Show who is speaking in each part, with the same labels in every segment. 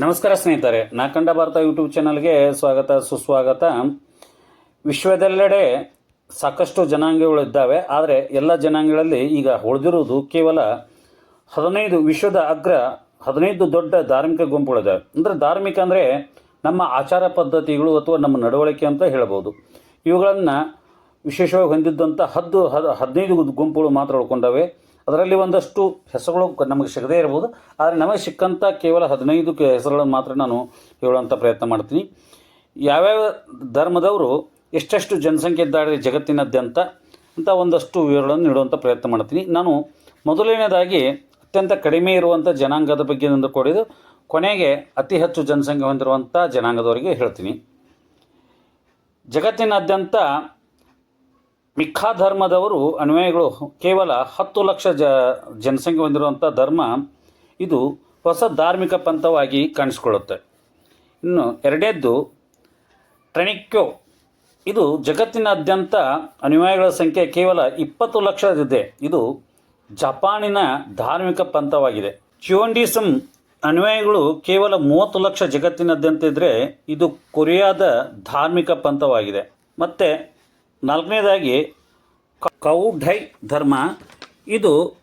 Speaker 1: ನಮಸ್ಕಾರ ಸ್ನೇಹಿತರೆ ನಾಕಂಡ ಭಾರತ ಯೂಟ್ಯೂಬ್ ಚಾನಲ್ಗೆ ಸ್ವಾಗತ, ಸುಸ್ವಾಗತ. ವಿಶ್ವದೆಲ್ಲೆಡೆ ಸಾಕಷ್ಟು ಜನಾಂಗಗಳು ಇದ್ದಾವೆ, ಆದರೆ ಎಲ್ಲ ಜನಾಂಗಗಳಲ್ಲಿ ಈಗ ಉಳಿದಿರುವುದು ಕೇವಲ ಹದಿನೈದು ವಿಶ್ವದ ಅಗ್ರ, ಹದಿನೈದು ದೊಡ್ಡ ಧಾರ್ಮಿಕ ಗುಂಪುಗಳಿದ್ದಾವೆ ಅಂದರೆ ಧಾರ್ಮಿಕ ಅಂದರೆ ನಮ್ಮ ಆಚಾರ ಪದ್ಧತಿಗಳು ಅಥವಾ ನಮ್ಮ ನಡವಳಿಕೆ ಅಂತ ಹೇಳ್ಬೋದು. ಇವುಗಳನ್ನು ವಿಶೇಷವಾಗಿ ಹೊಂದಿದ್ದಂಥ ಹದ್ದು, ಹದ್, ಹದಿನೈದು ಗುಂಪುಗಳು ಮಾತ್ರ ಉಳ್ಕೊಂಡವೆ. ಅದರಲ್ಲಿ ಒಂದಷ್ಟು ಹೆಸರುಗಳು ನಮಗೆ ಸಿಗದೇ ಇರ್ಬೋದು, ಆದರೆ ನಮಗೆ ಸಿಕ್ಕಂಥ ಕೇವಲ ಹದಿನೈದು ಹೆಸರುಗಳನ್ನು ಮಾತ್ರ ನಾನು ಹೇಳುವಂಥ ಪ್ರಯತ್ನ ಮಾಡ್ತೀನಿ. ಯಾವ್ಯಾವ ಧರ್ಮದವರು ಎಷ್ಟೆಷ್ಟು ಜನಸಂಖ್ಯೆ ಇದ್ದಾಳೆ ಜಗತ್ತಿನಾದ್ಯಂತ ಅಂತ ಒಂದಷ್ಟು ವಿವರಗಳನ್ನು ನೀಡುವಂಥ ಪ್ರಯತ್ನ ಮಾಡ್ತೀನಿ. ನಾನು ಮೊದಲನೇದಾಗಿ ಅತ್ಯಂತ ಕಡಿಮೆ ಇರುವಂಥ ಜನಾಂಗದ ಬಗ್ಗೆ ನಂದು ಕೊಡಿದು, ಕೊನೆಗೆ ಅತಿ ಹೆಚ್ಚು ಜನಸಂಖ್ಯೆ ಹೊಂದಿರುವಂಥ ಜನಾಂಗದವರಿಗೆ ಹೇಳ್ತೀನಿ. ಜಗತ್ತಿನಾದ್ಯಂತ ಮಿಕ್ಕಾ ಧರ್ಮದವರು ಅನ್ವಯಗಳು ಕೇವಲ ಹತ್ತು ಲಕ್ಷ ಜ ಜನಸಂಖ್ಯೆ ಹೊಂದಿರುವಂಥ ಧರ್ಮ ಇದು ಹೊಸ ಧಾರ್ಮಿಕ ಪಂಥವಾಗಿ ಕಾಣಿಸ್ಕೊಳ್ಳುತ್ತೆ. ಇನ್ನು ಎರಡೇದ್ದು ಟ್ರೆನಿಕ್ಯೋ. ಇದು ಜಗತ್ತಿನಾದ್ಯಂತ ಅನುಯಾಯಿಗಳ ಸಂಖ್ಯೆ ಕೇವಲ ಇಪ್ಪತ್ತು ಲಕ್ಷ ಇದೆ ಇದು ಜಪಾನಿನ ಧಾರ್ಮಿಕ ಪಂಥವಾಗಿದೆ. ಚಿಯೋಂಡಿಸಮ್ ಅನ್ವಯಗಳು ಕೇವಲ ಮೂವತ್ತು ಲಕ್ಷ ಜಗತ್ತಿನಾದ್ಯಂತ ಇದ್ದರೆ ಇದು ಕೊರಿಯಾದ ಧಾರ್ಮಿಕ ಪಂಥವಾಗಿದೆ. ಮತ್ತು ನಾಲ್ಕನೇದಾಗಿ ಕೌಢೈ ಧರ್ಮ. ಇದು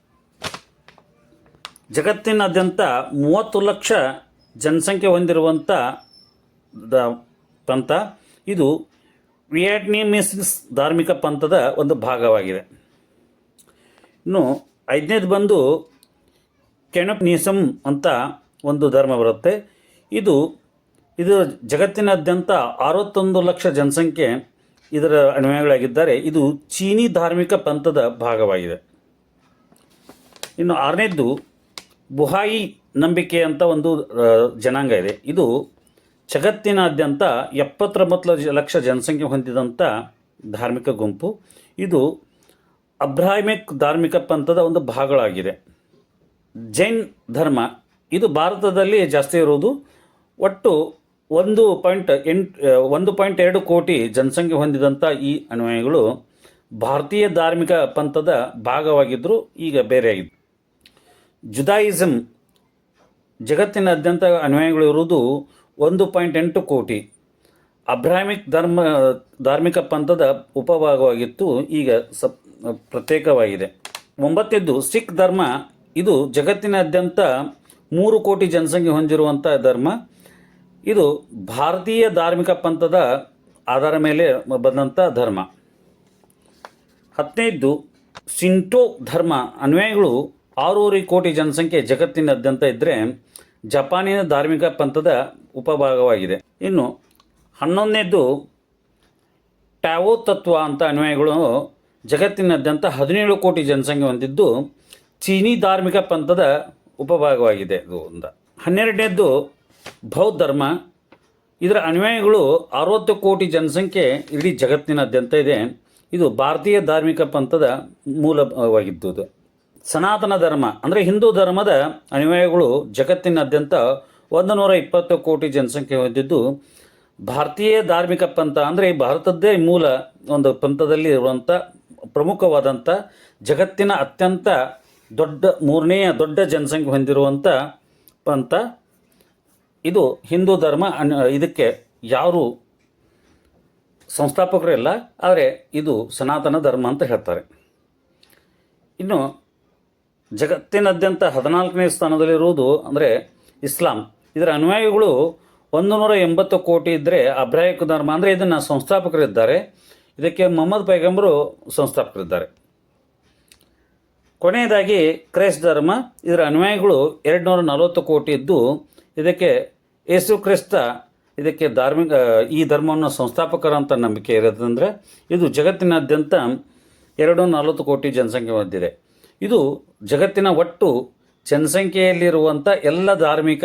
Speaker 1: ಜಗತ್ತಿನಾದ್ಯಂತ ಮೂವತ್ತು ಲಕ್ಷ ಜನಸಂಖ್ಯೆ ಹೊಂದಿರುವಂಥ ದ ಪಂಥ. ಇದು ವಿಯಟ್ನಿಮಿಸ್ ಧಾರ್ಮಿಕ ಪಂಥದ ಒಂದು ಭಾಗವಾಗಿದೆ. ಇನ್ನು ಐದನೇದು ಬಂದು ಕೆಣಪ್ನಿಸಮ್ ಅಂತ ಒಂದು ಧರ್ಮ ಬರುತ್ತೆ. ಇದು ಇದು ಜಗತ್ತಿನಾದ್ಯಂತ ಅರವತ್ತೊಂದು ಲಕ್ಷ ಜನಸಂಖ್ಯೆ ಇದರ ಅನ್ವಯಗಳಾಗಿದ್ದಾರೆ ಇದು ಚೀನಿ ಧಾರ್ಮಿಕ ಪಂಥದ ಭಾಗವಾಗಿದೆ. ಇನ್ನು ಆರನೇದ್ದು, ಬುಹಾಯಿ ನಂಬಿಕೆ ಅಂತ ಒಂದು ಜನಾಂಗ ಇದೆ. ಇದು ಜಗತ್ತಿನಾದ್ಯಂತ ಎಪ್ಪತ್ತೊಂಬತ್ತು ಲಕ್ಷ- ಲಕ್ಷ ಜನಸಂಖ್ಯೆ ಹೊಂದಿದಂಥ ಧಾರ್ಮಿಕ ಗುಂಪು. ಇದು ಅಬ್ರಾಹಿಮಿಕ್ ಧಾರ್ಮಿಕ ಪಂಥದ ಒಂದು ಭಾಗಗಳಾಗಿದೆ. ಜೈನ್ ಧರ್ಮ, ಇದು ಭಾರತದಲ್ಲಿ ಜಾಸ್ತಿ ಇರುವುದು. ಒಟ್ಟು ಒಂದು ಪಾಯಿಂಟ್ ಎಂಟು ಒಂದು ಪಾಯಿಂಟ್ ಎರಡು ಕೋಟಿ ಜನಸಂಖ್ಯೆ ಹೊಂದಿದಂಥ ಈ ಅನ್ವಯಗಳು ಭಾರತೀಯ ಧಾರ್ಮಿಕ ಪಂಥದ ಭಾಗವಾಗಿದ್ದರೂ ಈಗ ಬೇರೆಯಾಗಿದ್ದು ಜುದಾಯಿಸಮ್ ಜಗತ್ತಿನಾದ್ಯಂತ ಅನ್ವಯಗಳು ಇರುವುದು ಒಂದು ಪಾಯಿಂಟ್ ಎಂಟು ಕೋಟಿ. ಅಬ್ರಾಹಿಮಿಕ್ ಧರ್ಮ, ಧಾರ್ಮಿಕ ಪಂಥದ ಉಪಭಾಗವಾಗಿತ್ತು, ಈಗ ಸಪ್, ಪ್ರತ್ಯೇಕವಾಗಿದೆ. ಒಂಬತ್ತದ್ದು ಸಿಖ್ ಧರ್ಮ, ಇದು ಜಗತ್ತಿನಾದ್ಯಂತ ಮೂರು ಕೋಟಿ ಜನಸಂಖ್ಯೆ ಹೊಂದಿರುವಂಥ ಧರ್ಮ. ಇದು ಭಾರತೀಯ ಧಾರ್ಮಿಕ ಪಂಥದ ಆಧಾರ ಮೇಲೆ ಬಂದಂಥ ಧರ್ಮ. ಹದಿನೈದು, ಸಿಂಟೋ ಧರ್ಮ ಅನ್ವಯಗಳು ಆರೂವರೆ ಕೋಟಿ ಜನಸಂಖ್ಯೆ ಜಗತ್ತಿನಾದ್ಯಂತ ಇದ್ದರೆ ಜಪಾನಿನ ಧಾರ್ಮಿಕ ಪಂಥದ ಉಪಭಾಗವಾಗಿದೆ. ಇನ್ನು ಹನ್ನೊಂದನೇದು, ಟ್ಯಾವೋ ತತ್ವ ಅಂತ ಅನ್ವಯಗಳು ಜಗತ್ತಿನಾದ್ಯಂತ ಹದಿನೇಳು ಕೋಟಿ ಜನಸಂಖ್ಯೆ ಹೊಂದಿದ್ದು ಚೀನಿ ಧಾರ್ಮಿಕ ಪಂಥದ ಉಪಭಾಗವಾಗಿದೆ ಇದು ಒಂದು ಹನ್ನೆರಡನೇದ್ದು ಬೌದ್ಧ ಧರ್ಮ ಇದರ ಅನ್ವಯಗಳು ಅರವತ್ತು ಕೋಟಿ ಜನಸಂಖ್ಯೆ ಇಡೀ ಜಗತ್ತಿನಾದ್ಯಂತ ಇದೆ. ಇದು ಭಾರತೀಯ ಧಾರ್ಮಿಕ ಪಂಥದ ಮೂಲವಾಗಿದ್ದು ಸನಾತನ ಧರ್ಮ, ಅಂದರೆ ಹಿಂದೂ ಧರ್ಮದ ಅನ್ವಯಗಳು ಜಗತ್ತಿನಾದ್ಯಂತ ಒಂದು ನೂರ ಇಪ್ಪತ್ತು ಕೋಟಿ ಜನಸಂಖ್ಯೆ ಹೊಂದಿದ್ದು, ಭಾರತೀಯ ಧಾರ್ಮಿಕ ಪಂಥ, ಅಂದರೆ ಭಾರತದ್ದೇ ಮೂಲ ಒಂದು ಪಂಥದಲ್ಲಿ ಇರುವಂಥ ಪ್ರಮುಖವಾದಂಥ ಜಗತ್ತಿನ ಅತ್ಯಂತ ದೊಡ್ಡ ಮೂರನೆಯ ದೊಡ್ಡ ಜನಸಂಖ್ಯೆ ಹೊಂದಿರುವಂಥ ಪಂಥ ಇದು ಹಿಂದೂ ಧರ್ಮ ಅನ್, ಇದಕ್ಕೆ ಯಾರು ಸಂಸ್ಥಾಪಕರು ಇಲ್ಲ ಆದರೆ ಇದು ಸನಾತನ ಧರ್ಮ ಅಂತ ಹೇಳ್ತಾರೆ. ಇನ್ನು ಜಗತ್ತಿನಾದ್ಯಂತ ಹದಿನಾಲ್ಕನೇ ಸ್ಥಾನದಲ್ಲಿರುವುದು ಅಂದರೆ ಇಸ್ಲಾಂ. ಇದರ ಅನುಯಾಯಿಗಳು ಒಂದು ನೂರ ಎಂಬತ್ತು ಕೋಟಿ ಇದ್ದರೆ ಅಬ್ರಾಹಿಕ ಧರ್ಮ ಅಂದರೆ ಇದನ್ನು ಸಂಸ್ಥಾಪಕರಿದ್ದಾರೆ. ಇದಕ್ಕೆ ಮೊಹಮ್ಮದ್ ಪೈಗಂಬರು ಸಂಸ್ಥಾಪಕರಿದ್ದಾರೆ. ಕೊನೆಯದಾಗಿ ಕ್ರೈಸ್ತ ಧರ್ಮ, ಇದರ ಅನುಯಾಯಿಗಳು ಎರಡು ನೂರ ನಲವತ್ತು ಕೋಟಿ ಇದ್ದು ಇದಕ್ಕೆ ಯೇಸು ಕ್ರಿಸ್ತ ಇದಕ್ಕೆ ಧಾರ್ಮಿಕ ಈ ಧರ್ಮವನ್ನು ಸಂಸ್ಥಾಪಕರಂತ ನಂಬಿಕೆ ಇರೋದಂದರೆ ಇದು ಜಗತ್ತಿನಾದ್ಯಂತ ಎರಡು ನಲವತ್ತು ಕೋಟಿ ಜನಸಂಖ್ಯೆ ಹೊಂದಿದೆ. ಇದು ಜಗತ್ತಿನ ಒಟ್ಟು ಜನಸಂಖ್ಯೆಯಲ್ಲಿರುವಂಥ ಎಲ್ಲ ಧಾರ್ಮಿಕ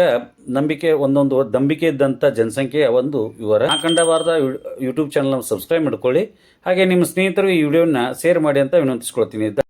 Speaker 1: ನಂಬಿಕೆ, ಒಂದೊಂದು ನಂಬಿಕೆ ಇದ್ದಂಥ ಜನಸಂಖ್ಯೆಯ ಒಂದು ವಿವರ. ನಾಕಂಡ ಭಾರತ ಯೂಟ್ಯೂಬ್ ಚಾನಲ್ನ ಸಬ್ಸ್ಕ್ರೈಬ್ ಮಾಡ್ಕೊಳ್ಳಿ. ಹಾಗೆ ನಿಮ್ಮ ಸ್ನೇಹಿತರು ಈ ವಿಡಿಯೋನ ಶೇರ್ ಮಾಡಿ ಅಂತ ವಿನಂತಿಸ್ಕೊಳ್ತೀನಿ.